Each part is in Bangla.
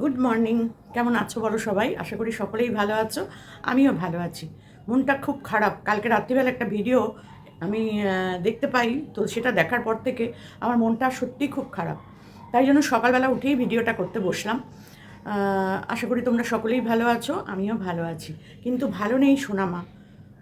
গুড মর্নিং কেমন আছো বলো সবাই? আশা করি সকলেই ভালো আছো। আমিও ভালো আছি। মনটা খুব খারাপ। কালকে রাত্রিবেলা একটা ভিডিও আমি দেখতে পাই। তো সেটা দেখার পর থেকে আমার মনটা সত্যিই খুব খারাপ। তাই জন্য সকালবেলা উঠেই ভিডিওটা করতে বসলাম। আশা করি তোমরা সকলেই ভালো আছো, আমিও ভালো আছি। কিন্তু ভালো নেই সোনামা।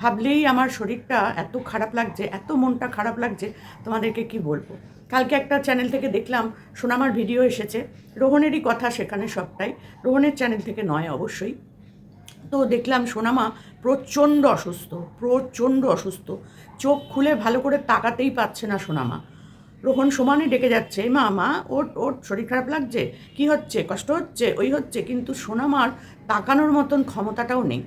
ভাবলেই আমার শরীরটা এত খারাপ লাগছে, এত মনটা খারাপ লাগছে, তোমাদেরকে কি বলব? কালকে একটা চ্যানেল থেকে দেখলাম, সোনামার ভিডিও এসেছে। রোহনেরই কথা সেখানে সবটাই। রোহনের চ্যানেল থেকে নয় অবশ্যই। তো দেখলাম সোনামা প্রচণ্ড অসুস্থ প্রচণ্ড অসুস্থ। চোখ খুলে ভালো করে তাকাতেই পাচ্ছে না সোনামা। রোহন সমানে ডেকে যাচ্ছে "এই মা মা ওর ওর শরীর খারাপ লাগছে? কি হচ্ছে? কষ্ট হচ্ছে? ওই হচ্ছে? কিন্তু সোনামার তাকানোর মতন ক্ষমতাটাও নেই।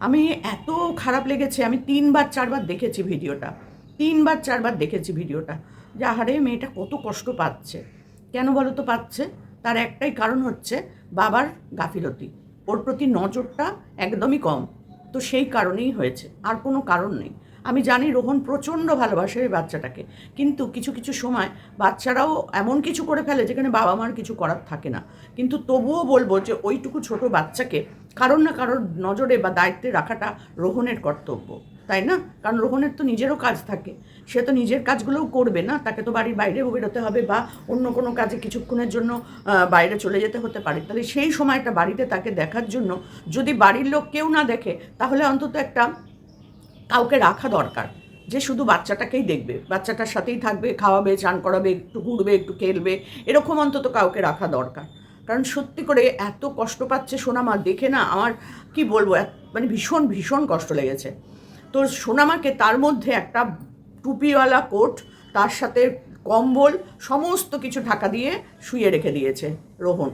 আমি এত খারাপ লেগেছে, আমি তিনবার, চারবার দেখেছি ভিডিওটা তিনবার, চারবার দেখেছি ভিডিওটা যে আহারে মেয়েটা কত কষ্ট পাচ্ছে। কেন বলো তো পাচ্ছে? তার একটাই কারণ হচ্ছে বাবার গাফিলতি। ওর প্রতি নজরটা একদমই কম। তো সেই কারণেই হয়েছে। আর কোনো কারণ নেই। আমি জানি রোহন প্রচণ্ড ভালোবাসে এই বাচ্চাটাকে। কিন্তু কিছু কিছু সময় বাচ্চারাও এমন কিছু করে ফেলে যেখানে বাবা মার কিছু করার থাকে না। কিন্তু তবুও বলব যে ওইটুকু ছোট বাচ্চাকে কারোর না কারোর নজরে বা দায়িত্বে রাখাটা রোহনের কর্তব্য। তাই না? কারণ রোহনের তো নিজেরও কাজ থাকে। সে তো নিজের কাজগুলোও করবে না। তাকে তো বাড়ির বাইরেও বেরোতে হবে বা অন্য কোনো কাজে কিছুক্ষণের জন্য বাইরে চলে যেতে হতে পারে। তাহলে সেই সময়টা বাড়িতে তাকে দেখার জন্য যদি বাড়ির লোক কেউ না দেখে, তাহলে অন্তত একটা কাউকে রাখা দরকার। যে শুধু বাচ্চাটাকেই দেখবে। বাচ্চাটার সাথেই থাকবে, খাওয়াবে, চান করাবে, একটু ঘুরবে, একটু খেলবে, এরকম অন্তত কাউকে রাখা দরকার। কারণ সত্যি করে এত কষ্ট পাচ্ছে সোনামা, দেখে না আমার কি বলব মানে ভীষণ ভীষণ কষ্ট লেগেছে। তো সোনামাকে তার মধ্যে একটা টুপিওয়ালা কোট, তার সাথে কম্বল, সমস্ত কিছু ঢাকা দিয়ে শুয়ে রেখে দিয়েছে রোহন।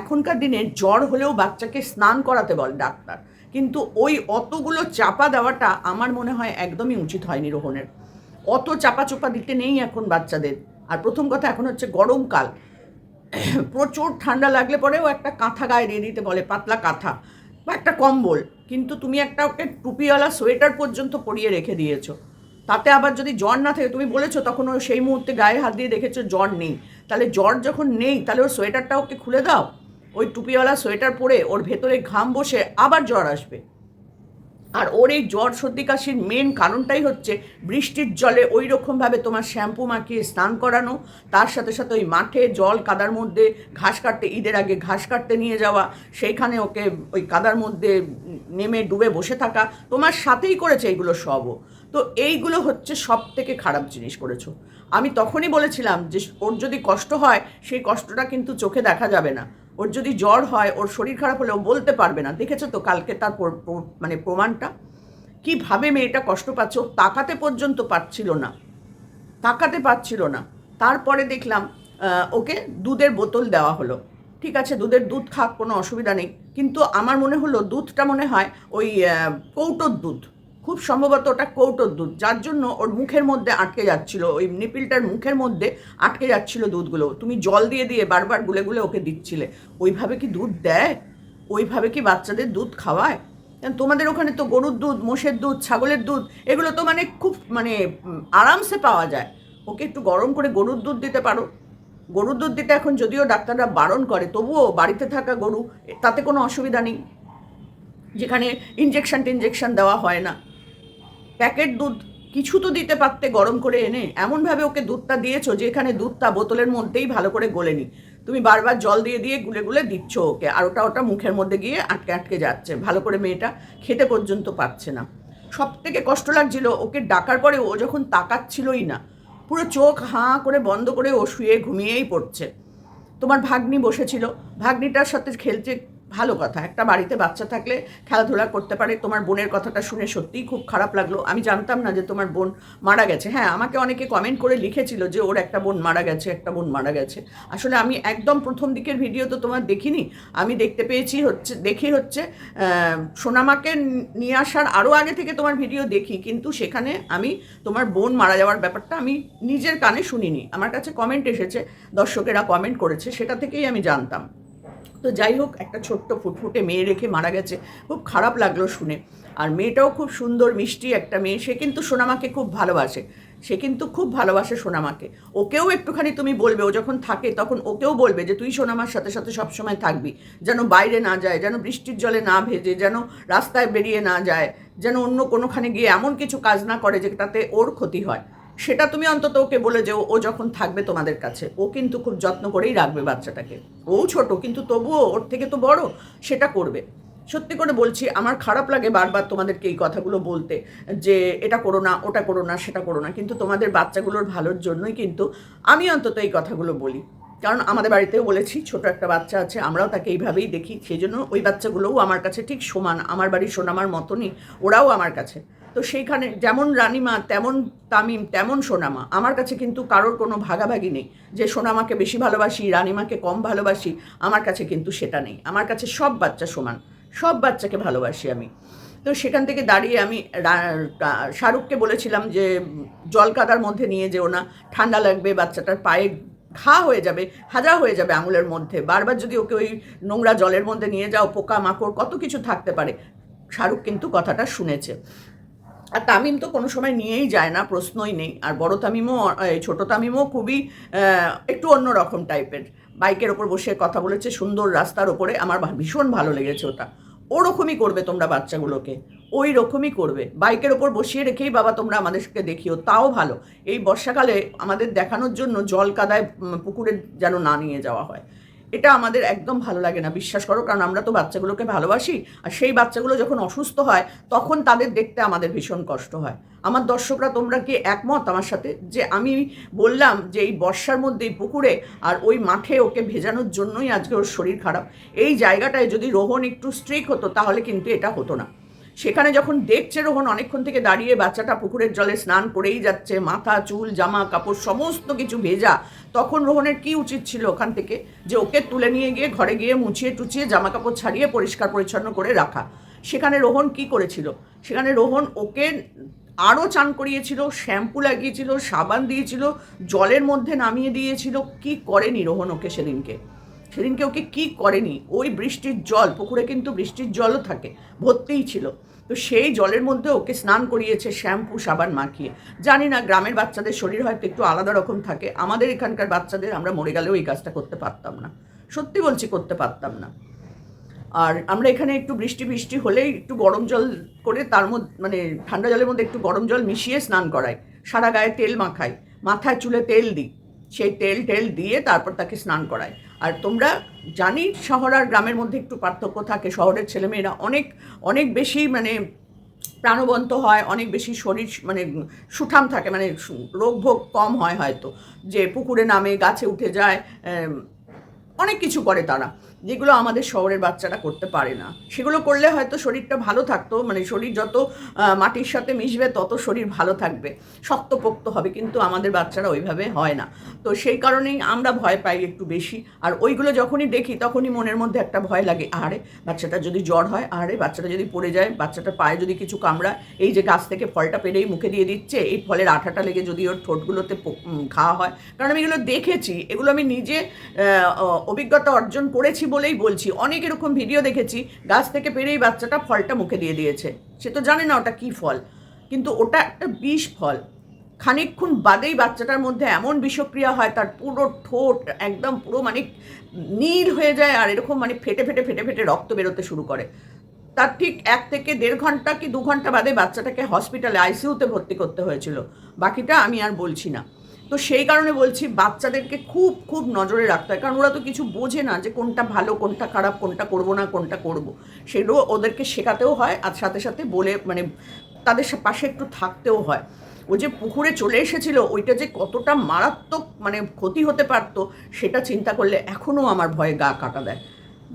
এখনকার দিনে জ্বর হলেও বাচ্চাকে স্নান করাতে বল ডাক্তার। কিন্তু ওই অতগুলো চাপা দেওয়াটা আমার মনে হয় একদমই উচিত হয়নি রোহনের। অত চাপা চোপা দিতে নেই এখন বাচ্চাদের। আর প্রথম কথা এখন হচ্ছে গরমকাল প্রচুর ঠান্ডা লাগলে পরেও একটা কাঁথা গায়ে দিয়ে দিতে বলে, পাতলা কাঁথা বা একটা কম্বল। কিন্তু তুমি একটা ওকে টুপিওয়ালা সোয়েটার পর্যন্ত পরিয়ে রেখে দিয়েছ। তাতে আবার যদি জ্বর না থাকে, তুমি বলেছ তখন ও সেই মুহূর্তে গায়ে হাত দিয়ে দেখেছ জ্বর নেই। তাহলে জ্বর যখন নেই, তাহলে ওর সোয়েটারটা ওকে খুলে দাও। ওই টুপিওয়ালা সোয়েটার পরে ওর ভেতরে ঘাম বসে আবার জ্বর আসবে। আর ওর এই জ্বর সর্দি কাশির মেন কারণটাই হচ্ছে বৃষ্টির জলে ওই রকমভাবে তোমার শ্যাম্পু মাখিয়ে স্নান করানো, তার সাথে সাথে ওই মাঠে জল কাদার মধ্যে ঘাস কাটতে, ঈদের আগে ঘাস কাটতে নিয়ে যাওয়া, সেইখানে ওকে ওই কাদার মধ্যে নেমে ডুবে বসে থাকা, তোমার সাথেই করেছে এইগুলো সবও। তো এইগুলো হচ্ছে সব থেকে খারাপ জিনিস করেছ। আমি তখনই বলেছিলাম যে ওর যদি কষ্ট হয়, সেই কষ্টটা কিন্তু চোখে দেখা যাবে না। ওর যদি জ্বর হয়, ওর শরীর খারাপ হলে ও বলতে পারবে না। দেখেছ তো কালকে তার মানে প্রমাণটা? কীভাবে মেয়েটা কষ্ট পাচ্ছে? ও তাকাতে পর্যন্ত পারছিল না। তাকাতে পারছিল না। তারপরে দেখলাম ওকে দুধের বোতল দেওয়া হলো। ঠিক আছে, দুধের দুধ খাক, কোনো অসুবিধা নেই। কিন্তু আমার মনে হলো দুধটা মনে হয় ওই কৌটোর দুধ। খুব সম্ভবত ওটা কৌটোর দুধ, যার জন্য ওর মুখের মধ্যে আটকে যাচ্ছিল, ওই নিপিলটার মুখের মধ্যে আটকে যাচ্ছিল দুধগুলো। তুমি জল দিয়ে দিয়ে বারবার গুলে গুলে ওকে দিচ্ছিলে। ওইভাবে কি দুধ দেয়? ওইভাবে কি বাচ্চাদের দুধ খাওয়ায়? কারণ তোমাদের ওখানে তো গরুর দুধ, মোষের দুধ, ছাগলের দুধ, এগুলো তো মানে খুব মানে আরামসে পাওয়া যায়। ওকে একটু গরম করে গরুর দুধ দিতে পারো। গরুর দুধ দিতে এখন যদিও ডাক্তাররা বারণ করে, তবুও বাড়িতে থাকা গরু তাতে কোনো অসুবিধা নেই। যেখানে ইঞ্জেকশন টিনজেকশন দেওয়া হয় না। প্যাকেট দুধ কিছু তো দিতে পারতে গরম করে এনে, এমনভাবে ওকে দুধটা দিয়েছ যে এখানে দুধটা বোতলের মধ্যেই ভালো করে গলেনি তুমি বারবার জল দিয়ে দিয়ে গুলে গুলে দিচ্ছ ওকে, আর ওটা ওটা মুখের মধ্যে গিয়ে আটকে আটকে যাচ্ছে। ভালো করে মেয়েটা খেতে পর্যন্ত পাচ্ছে না। সব থেকে কষ্ট লাগছিল ওকে ডাকার পরে ও যখন তাকাচ্ছিলই না, পুরো চোখ হাঁ করে বন্ধ করে ও শুয়ে ঘুমিয়েই পড়ছে। তোমার ভাগ্নি বসেছিল। ভাগ্নিটার সাথে খেলছে ভালো কথা। একটা বাড়িতে বাচ্চা থাকলে খেলাধুলা করতে পারে। তোমার বোনের কথাটা শুনে সত্যিই খুব খারাপ লাগল। আমি জানতাম না যে তোমার বোন মারা গেছে। হ্যাঁ আমাকে অনেকে কমেন্ট করে লিখেছিল যে ওর একটা বোন মারা গেছে, একটা বোন মারা গেছে। আসলে আমি একদম প্রথম দিকের ভিডিও তো তোমার দেখিনি। আমি দেখতে পেয়েছি হচ্ছে, দেখি হচ্ছে সোনামাকে নিয়ে আসার আরও আগে থেকে তোমার ভিডিও দেখি। কিন্তু সেখানে আমি তোমার বোন মারা যাওয়ার ব্যাপারটা আমি নিজের কানে শুনিনি। আমার কাছে কমেন্ট এসেছে, দর্শকেরা কমেন্ট করেছে, সেটা থেকেই আমি জানতাম। তো যাই হোক, একটা ছোট্ট ফুটফুটে মেয়ে রেখে মারা গেছে। খুব খারাপ লাগল শুনে। আর মেয়েটাও খুব সুন্দর, মিষ্টি একটা মেয়ে। সে কিন্তু সোনামাকে খুব ভালোবাসে। সে কিন্তু খুব ভালোবাসে সোনামাকে। ওকেও একটুখানি তুমি বলবে, ও যখন থাকে তখন ওকেও বলবে যে, তুই সোনামার সাথে সাথে সবসময় থাকবি। যেন বাইরে না যায়, যেন বৃষ্টির জলে না ভেজে, যেন রাস্তায় বেরিয়ে না যায়, যেন অন্য কোনোখানে গিয়ে এমন কিছু কাজ না করে যেটাতে ওর ক্ষতি হয়। সেটা তুমি অন্তত ওকে বলে যে ও যখন থাকবে তোমাদের কাছে। ও কিন্তু খুব যত্ন করেই রাখবে বাচ্চাটাকে। ও ছোট, কিন্তু তবুও ওর থেকে তো বড়, সেটা করবে। সত্যি করে বলছি, আমার খারাপ লাগে বারবার তোমাদেরকে এই কথাগুলো বলতে, যে এটা করো না, ওটা করো না, সেটা করো না। কিন্তু তোমাদের বাচ্চাগুলোর ভালোর জন্যই কিন্তু আমি অন্তত এই কথাগুলো বলি। কারণ আমাদের বাড়িতেও বলেছি, ছোট একটা বাচ্চা আছে, আমরাও তাকে এইভাবেই দেখি। সেই জন্য ওই বাচ্চাগুলোও আমার কাছে ঠিক সমান, আমার বাড়ির সোনামার মতনই, ওরাও আমার কাছে। তো সেইখানে যেমন রানিমা, তেমন তামিম, তেমন সোনামা। আমার কাছে কিন্তু কারোর কোনো ভাগাভাগি নেই। যে সোনামাকে বেশি ভালোবাসি, রানিমাকে কম ভালোবাসি, আমার কাছে কিন্তু সেটা নেই। আমার কাছে সব বাচ্চা সমান। সব বাচ্চাকে ভালোবাসি আমি। তো সেখান থেকে দাঁড়িয়ে আমি শাহরুখকে বলেছিলাম যে জল কাদার মধ্যে নিয়ে যেও না। ঠান্ডা লাগবে, বাচ্চাটার পায়ে ঘা হয়ে যাবে, হাজা হয়ে যাবে আঙুলের মধ্যে। বারবার যদি ওকে ওই নোংরা জলের মধ্যে নিয়ে যাও, পোকা, মাকড়, কত কিছু থাকতে পারে। শাহরুখ কিন্তু কথাটা শুনেছে। আর তামিম তো কোনো সময় নিয়েই যায় না, প্রশ্নই নেই। আর বড় তামিমও ছোট তামিমও খুবই একটু অন্যরকম টাইপের। বাইকের ওপর বসে কথা বলেছে, সুন্দর রাস্তার ওপরে। আমার ভীষণ ভালো লেগেছে ওটা। ওরকমই করবে তোমরা বাচ্চাগুলোকে। ওই রকমই করবে। বাইকের ওপর বসিয়ে রেখেই বাবা তোমরা আমাদেরকে দেখিও, তাও ভালো। এই বর্ষাকালে আমাদের দেখানোর জন্য জল কাদায় পুকুরে যেন না নিয়ে যাওয়া হয়। এটা আমাদের একদম ভালো লাগে না, বিশ্বাস করো, কারণ আমরা তো বাচ্চাগুলোকে ভালোবাসি, আর সেই বাচ্চাগুলো যখন অসুস্থ হয়, তখন তাদের দেখতে আমাদের ভীষণ কষ্ট হয়। আমার দর্শকরা, তোমরা কি একমত আমার সাথে? যে আমি বললাম যে এই বর্ষার মধ্যে এই পুকুরে আর ওই মাঠে ওকে ভেজানোর জন্যই আজকে ওর শরীর খারাপ। এই জায়গাটায় যদি রোহন একটু স্ট্রিক হতো, তাহলে কিন্তু এটা হতো না। সেখানে যখন দেখছে রোহন অনেকক্ষণ থেকে দাঁড়িয়ে বাচ্চাটা পুকুরের জলে স্নান করেই যাচ্ছে, মাথা, চুল, জামা, কাপড়, সমস্ত কিছু ভেজা, তখন রোহনের কি উচিত ছিল ওখান থেকে? যে ওকে তুলে নিয়ে গিয়ে ঘরে গিয়ে মুছিয়ে টুচিয়ে জামা কাপড় ছাড়িয়ে পরিষ্কার পরিচ্ছন্ন করে রাখা। সেখানে রোহন কি করেছিল? সেখানে রোহন ওকে আরও চান করিয়েছিল, শ্যাম্পু লাগিয়েছিল, সাবান দিয়েছিল, জলের মধ্যে নামিয়ে দিয়েছিল। কি করেনি রোহন ওকে সেদিনকে? সেদিনকে ওকে কি করেনি? ওই বৃষ্টির জল, পুকুরে কিন্তু বৃষ্টির জলও থাকে, ভর্তিই ছিল। তো সেই জলের মধ্যে ওকে স্নান করিয়েছে শ্যাম্পু, সাবান মাখিয়ে। জানি না, গ্রামের বাচ্চাদের শরীর হয়তো একটু আলাদা রকম থাকে। আমাদের এখানকার বাচ্চাদের আমরা মরে গেলেও এই কাজটা করতে পারতাম না। সত্যি বলছি, করতে পারতাম না। আর আমরা এখানে একটু বৃষ্টি বৃষ্টি হলেই একটু গরম জল করে তার মধ্যে মানে ঠান্ডা জলের মধ্যে একটু গরম জল মিশিয়ে স্নান করাই। সারা গায়ে তেল মাখাই। মাথায় চুলে তেল দিই। সেই তেল টেল দিয়ে তারপর তাকে স্নান করাই। আর তোমরা জানি শহর আর গ্রামের মধ্যে একটু পার্থক্য থাকে। শহরের ছেলেমেয়েরা অনেক অনেক বেশি মানে প্রাণবন্ত হয়, অনেক বেশি শরীর মানে সুঠাম থাকে মানে রোগ ভোগ কম হয় হয়তো। যে পুকুরে নামে, গাছে উঠে যায় অনেক কিছু করে তারা। যেগুলো আমাদের শহরের বাচ্চারা করতে পারে না। সেগুলো করলে হয়তো শরীরটা ভালো থাকতো মানে শরীর যত মাটির সাথে মিশবে তত শরীর ভালো থাকবে, শক্তপোক্ত হবে, কিন্তু আমাদের বাচ্চারা ওইভাবে হয় না। তো সেই কারণেই আমরা ভয় পাই একটু বেশি। আর ওইগুলো যখনই দেখি তখনই মনের মধ্যে একটা ভয় লাগে আরে বাচ্চাটা যদি জ্বর হয় আরে বাচ্চাটা যদি পড়ে যায় বাচ্চাটার পায়ে যদি কিছু কামড়ায়, এই যে গাছ থেকে ফলটা পেরেই মুখে দিয়ে দিচ্ছে, এই ফলের আঠাটা লেগে যদি ওর ঠোঁটগুলোতে খাওয়া হয়। কারণ আমি এগুলো দেখেছি, এগুলো আমি নিজে অভিজ্ঞতা অর্জন করেছি বলেই বলছি, অনেক এরকম ভিডিও দেখেছি, গাছ থেকে পেরেই বাচ্চাটা ফলটা মুখে দিয়ে দিয়েছে। সে তো জানে না ওটা কী ফল, কিন্তু ওটা একটা বিষ ফল। খানিকক্ষণ বাদেই বাচ্চাটার মধ্যে এমন বিষক্রিয়া হয়, তার পুরো ঠোঁট একদম পুরো মানে নীল হয়ে যায় আর এরকম মানে ফেটে ফেটে ফেটে ফেটে রক্ত বেরোতে শুরু করে। তার ঠিক এক থেকে দেড় ঘণ্টা কি দু ঘণ্টা বাদে বাচ্চাটাকে হসপিটালে আইসিইউতে ভর্তি করতে হয়েছিল। বাকিটা আমি আর বলছি না। তো সেই কারণে বলছি বাচ্চাদেরকে খুব খুব নজরে রাখতে হয়। কারণ ওরা তো কিছু বোঝে না যে কোনটা ভালো, কোনটা খারাপ, কোনটা করব না, কোনটা করব। সেগুলো ওদেরকে শেখাতেও হয় আর সাথে সাথে বলে মানে তাদের পাশে একটু থাকতেও হয়। ও যে পুকুরে চলে এসেছিল, ওইটা যে কতটা মারাত্মক মানে ক্ষতি হতে পারতো, সেটা চিন্তা করলে এখনও আমার ভয়ে গা কাটা দেয়।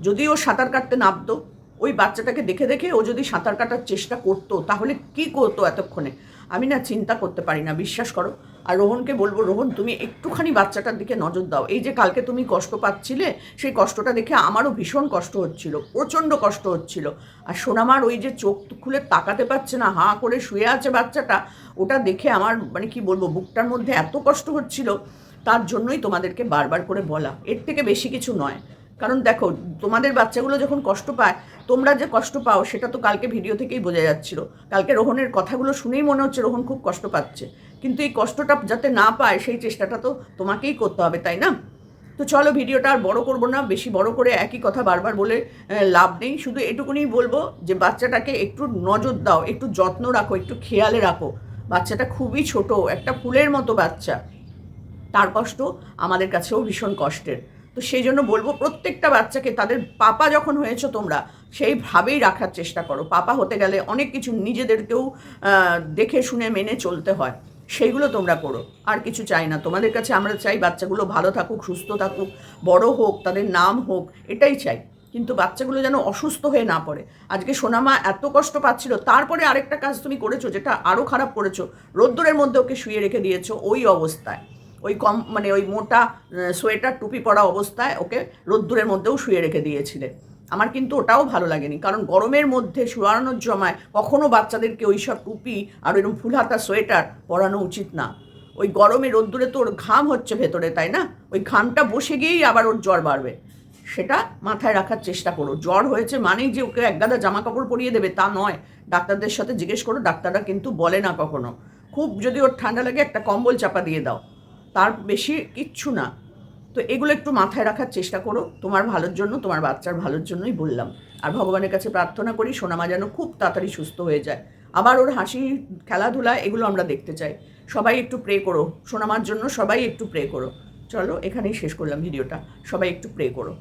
যদি ও সাঁতার কাটতে নামতো, ওই বাচ্চাটাকে দেখে দেখে ও যদি সাঁতার কাটার চেষ্টা করতো, তাহলে কি করতো এতক্ষণে? আমি না চিন্তা করতে পারি না, বিশ্বাস করো। আর রোহনকে বলব, রোহন, তুমি একটুখানি বাচ্চাটার দিকে নজর দাও। এই যে কালকে তুমি কষ্ট পাচ্ছিলে, সেই কষ্টটা দেখে আমারও ভীষণ কষ্ট হচ্ছিল, প্রচণ্ড কষ্ট হচ্ছিল। আর সোনামার ওই যে চোখ খুলে তাকাতে পারছে না, হাঁ করে শুয়ে আছে বাচ্চাটা, ওটা দেখে আমার মানে কি বলব, বুকটার মধ্যে এত কষ্ট হচ্ছিল, তার জন্যই তোমাদেরকে বারবার করে বলা। এর থেকে বেশি কিছু নয়। কারণ দেখো, তোমাদের বাচ্চাগুলো যখন কষ্ট পায়, তোমরা যে কষ্ট পাও, সেটা তো কালকে ভিডিও থেকেই বোঝা যাচ্ছিল। কালকে রোহনের কথাগুলো শুনেই মনে হচ্ছে রোহন খুব কষ্ট পাচ্ছে। কিন্তু এই কষ্টটা যাতে না পায়, সেই চেষ্টাটা তো তোমাকেই করতে হবে, তাই না? তো চলো ভিডিওটা আর বড় করব না, বেশি বড় করে একই কথা বারবার বলে লাভ নেই। শুধু এটুকুনি বলব যে বাচ্চাটাকে একটু নজর দাও, একটু যত্ন রাখো, একটু খেয়ালে রাখো। বাচ্চাটা খুবই ছোট, একটা ফুলের মতো বাচ্চা। তার কষ্ট আমাদের কাছেও ভীষণ কষ্টের। তো সেই জন্য বলব প্রত্যেকটা বাচ্চাকে, তাদের পাপা যখন হয়েছো তোমরা, সেইভাবেই রাখার চেষ্টা করো। পাপা হতে গেলে অনেক কিছু নিজেদেরকেও দেখে শুনে মেনে চলতে হয়। সেইগুলো তোমরা করো। আর কিছু চাই না। তোমাদের কাছে আমরা চাই বাচ্চাগুলো ভালো থাকুক, সুস্থ থাকুক, বড় হোক, তাদের নাম হোক, এটাই চাই। কিন্তু বাচ্চাগুলো যেন অসুস্থ হয়ে না পড়ে। আজকে সোনামা এত কষ্ট পাচ্ছিল, তারপরে আরেকটা কাজ তুমি করেছ যেটা আরও খারাপ করেছ। রোদ্দুরের মধ্যে ওকে শুয়ে রেখে দিয়েছ ওই অবস্থায়। ওই কম মানে ওই মোটা সোয়েটার, টুপি পরা অবস্থায় ওকে রোদ্দুরের মধ্যেও শুয়ে রেখে দিয়েছিলে। আমার কিন্তু ওটাও ভালো লাগেনি। কারণ গরমের মধ্যে শুয়ানোর জমায় কখনো বাচ্চাদেরকে ওই সব টুপি আর এরকম ফুলহাতা সোয়েটার পরানো উচিত না। ওই গরমে রোদ্দুরে তো ওর ঘাম হচ্ছে ভেতরে, তাই না? ওই ঘামটা বসে গিয়েই আবার ওর জ্বর বাড়বে। সেটা মাথায় রাখার চেষ্টা করো। জ্বর হয়েছে মানেই যে ওকে একগাদা জামা কাপড় পরিয়ে দেবে, তা নয়। ডাক্তারদের সাথে জিজ্ঞেস করো, ডাক্তাররা কিন্তু বলে না কখনো। খুব যদি ওর ঠান্ডা লাগে একটা কম্বল চাপা দিয়ে দাও। তার বেশি কিচ্ছু না। তো এগুলো একটু মাথায় রাখার চেষ্টা করো। তোমার ভালোর জন্য, তোমার বাচ্চার ভালোর জন্যই বললাম। আর ভগবানের কাছে প্রার্থনা করি, সোনামা যেন খুব তাড়াতাড়ি সুস্থ হয়ে যায়। আবার ওর হাসি, খেলাধুলা এগুলো আমরা দেখতে চাই। সবাই একটু প্রে করো। সোনামার জন্য সবাই একটু প্রে করো। চলো, এখানেই শেষ করলাম ভিডিওটা সবাই একটু প্রে করো।